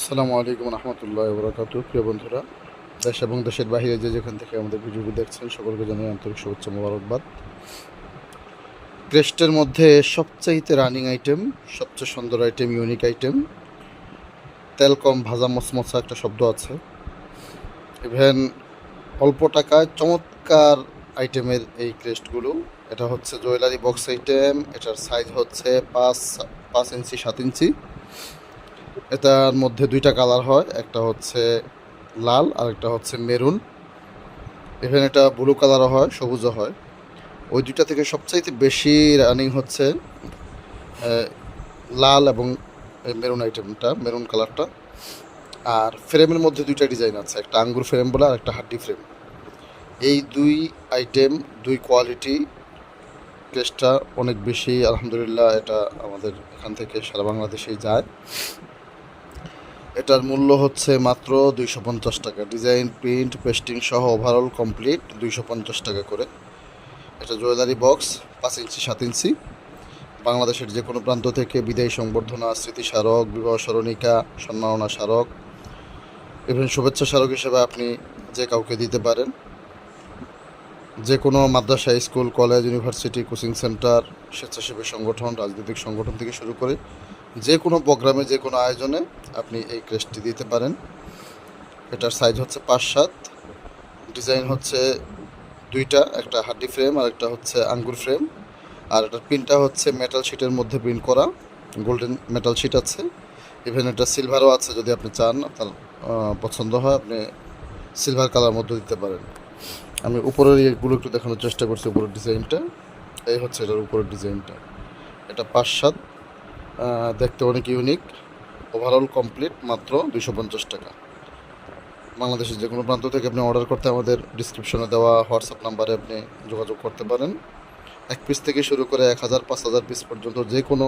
আসসালামু আলাইকুম রহমতুল্লাহ বরকাত প্রিয় বন্ধুরা, দেশ এবং দেশের বাইরে যে যেখান থেকে আমাদের ভিডিওটি দেখছেন, সকলকে জানাই আন্তরিক শুভেচ্ছা মোবারকবাদ। ক্রেস্টের মধ্যে সবচাইতে রানিং আইটেম, সবচেয়ে সুন্দর আইটেম, ইউনিক আইটেম, তেল কম, ভাজা মচমচা একটা শব্দ আছে। ইভেন অল্প টাকায় চমৎকার আইটেমের এই ক্রেস্টগুলো, এটা হচ্ছে জুয়েলারি বক্স আইটেম, এটার সাইজ হচ্ছে পাঁচ পাঁচ ইঞ্চি, সাত ইঞ্চি। এটার মধ্যে দুইটা কালার হয়, একটা হচ্ছে লাল আর একটা হচ্ছে মেরুন। এখানে এটা ব্লু কালারও হয়, সবুজও হয়। ওই দুইটা থেকে সবচাইতে বেশি রানিং হচ্ছে লাল এবং মেরুন আইটেমটা মেরুন কালারটা আর ফ্রেমের মধ্যে দুইটা ডিজাইন আছে, একটা আঙ্গুর ফ্রেম বলে আর একটা হাড্ডি ফ্রেম এই দুই আইটেম দুই কোয়ালিটি টেস্টটা অনেক বেশি, আলহামদুলিল্লাহ, এটা আমাদের এখান থেকে সারা বাংলাদেশেই যায়। এটার মূল্য হচ্ছে মাত্র দুইশো পঞ্চাশ টাকা। ডিজাইন, প্রিন্ট, পেস্টিং সহ ওভারঅল কমপ্লিট দুইশো পঞ্চাশ টাকা করে। এটা জুয়েলারি বক্স, পাঁচ ইঞ্চি, সাত ইঞ্চি। বাংলাদেশের যে কোনো প্রান্ত থেকে বিদায়ী সংবর্ধনা স্মৃতি স্মারক বিবাহ স্মরণিকা, সম্মাননা স্মারক ইভেন শুভেচ্ছা স্মারক হিসেবে আপনি যে কাউকে দিতে পারেন। যে কোনো মাদ্রাসা, school, college, university, coaching centre, স্বেচ্ছাসেবী সংগঠন, রাজনৈতিক সংগঠন থেকে শুরু করে যে কোনো প্রোগ্রামে, যে কোনো আয়োজনে আপনি এই ক্রেস্টটি দিতে পারেন। এটার সাইজ হচ্ছে পাঁচ সাত ডিজাইন হচ্ছে দুইটা, একটা হাড্ডি ফ্রেম আর একটা হচ্ছে আঙ্গুর ফ্রেম আর এটার প্রিন্টটা হচ্ছে মেটাল শিটের মধ্যে প্রিন্ট করা গোল্ডেন মেটাল শিট আছে। ইভেন এটা সিলভারও আছে, যদি আপনি চান, আপনার পছন্দ হয়, আপনি সিলভার কালার মধ্যে দিতে পারেন। আমি উপরের এগুলো একটু দেখানোর চেষ্টা করছি, উপরের ডিজাইনটা এই হচ্ছে এটার উপরের ডিজাইনটা এটা পাঁচ সাত দেখতে অনেক ইউনিক ওভারঅল কমপ্লিট মাত্র দুশো পঞ্চাশ টাকা। বাংলাদেশের যে কোনো প্রান্ত থেকে আপনি অর্ডার করতে আমাদের ডিসক্রিপশনে দেওয়া হোয়াটসঅ্যাপ নাম্বারে আপনি যোগাযোগ করতে পারেন। এক পিস থেকে শুরু করে এক হাজার, পাঁচ হাজার পিস পর্যন্ত যে কোনো